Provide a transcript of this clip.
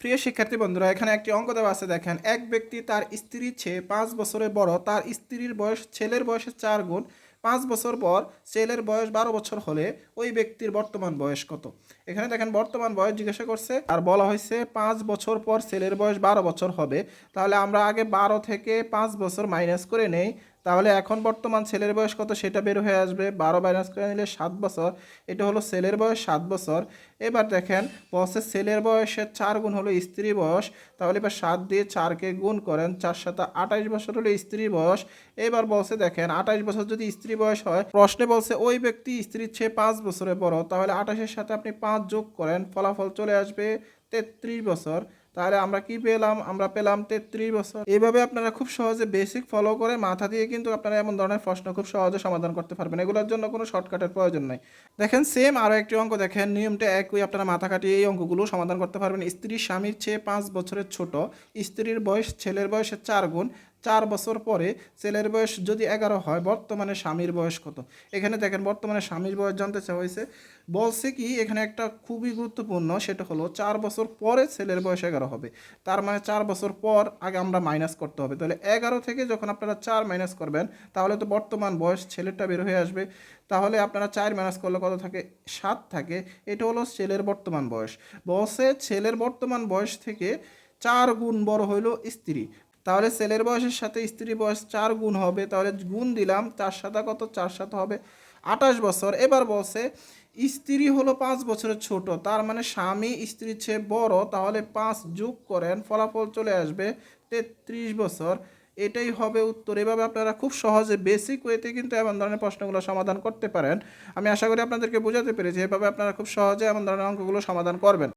প্রিয় শিক্ষার্থী বন্ধুরা, এখানে একটি অঙ্ক দেওয়া আছে, দেখেন। এক ব্যক্তি তার স্ত্রীর চেয়ে পাঁচ বছরের বড়, তার স্ত্রীর বয়স ছেলের বয়সের চার গুণ, পাঁচ বছর পর ছেলের বয়স বারো বছর হলে ওই ব্যক্তির বর্তমান বয়স কত? এখানে দেখেন, বর্তমান বয়স জিজ্ঞাসা করছে, আর বলা হয়েছে পাঁচ বছর পর ছেলের বয়স বারো বছর হবে। তাহলে আমরা আগে বারো থেকে পাঁচ বছর মাইনাস করে নেই তাহলে এখন বর্তমান ছেলের বয়স কত সেটা বের হয়ে আসবে? বারো মাইনাস করে নিলে সাত বছর, এটা হলো ছেলের বয়স সাত বছর। এবার দেখেন বসের ছেলের বয়সের চার গুণ হলো স্ত্রী বয়স, তাহলে এবার সাত দিয়ে চারকে গুণ করেন, চার সাথে আঠাইশ বছর হলো স্ত্রী বয়স। এবার বলছে দেখেন, আঠাইশ বছর যদি স্ত্রী বয়স হয়, প্রশ্নে বলছে ওই ব্যক্তি স্ত্রীর চেয়ে পাঁচ বছরের বড়, তাহলে আঠাশের সাথে আপনি পাঁচ যোগ করেন, ফলাফল চলে আসবে তেত্রিশ বছর। তাহলে আমরা কি পেলাম? আমরা পেলাম তেত্রিশ বছর। এইভাবে আপনারা খুব সহজে বেসিক ফলো করে মাথা দিয়ে কিন্তু আপনারা এমন ধরনের প্রশ্ন খুব সহজে সমাধান করতে পারবেন। এগুলোর জন্য কোনো শর্টকাটের প্রয়োজন নাই। দেখেন সেম আরও একটি অঙ্ক দেখেন। নিয়মটা একই, আপনারা মাথা কাটিয়ে এই অঙ্কগুলো সমাধান করতে পারবেন। স্ত্রীর স্বামীর চেয়ে পাঁচ বছরের ছোট, স্ত্রীর বয়স ছেলের বয়সের চার গুণ চার বছর পরে ছেলের বয়স যদি এগারো হয়, বর্তমানে স্বামীর বয়স কত? এখানে দেখেন, বর্তমানে স্বামীর বয়স জানতে চাওয়া হয়েছে। বলছে কি, এখানে একটা খুবই গুরুত্বপূর্ণ সেটা হলো চার বছর পরে ছেলের বয়স এগারো হবে। তার মানে চার বছর পর আগে আমরা মাইনাস করতে হবে। তাহলে এগারো থেকে যখন আপনারা চার মাইনাস করবেন, তাহলে তো বর্তমান বয়স ছেলেটা বের হয়ে আসবে। তাহলে আপনারা চার মাইনাস করলে কত থাকে? সাত থাকে। এটা হলো ছেলের বর্তমান বয়স। বসে ছেলের বর্তমান বয়স থেকে চার গুণ বড় হইল স্ত্রী। তাহলে ছেলের বয়সের সাথে স্ত্রীর বয়স চার গুণ হবে, তাহলে গুণ দিলাম চার সাথে কত? চার সাথে হবে। আঠাশ বছর। এবার বলছে, স্ত্রী হলো পাঁচ বছরের ছোট, তার মানে স্বামী স্ত্রীর চেয়ে বড়, তাহলে পাঁচ যোগ করেন, ফলাফল চলে আসবে তেত্রিশ বছর। এটাই হবে উত্তর। এভাবে আপনারা খুব সহজে বেসিক ওয়েতে কিন্তু এমন ধরনের প্রশ্নগুলো সমাধান করতে পারেন। আমি আশা করি আপনাদেরকে বোঝাতে পেরেছি। এভাবে আপনারা খুব সহজে এমন ধরনের অঙ্কগুলো সমাধান করবেন।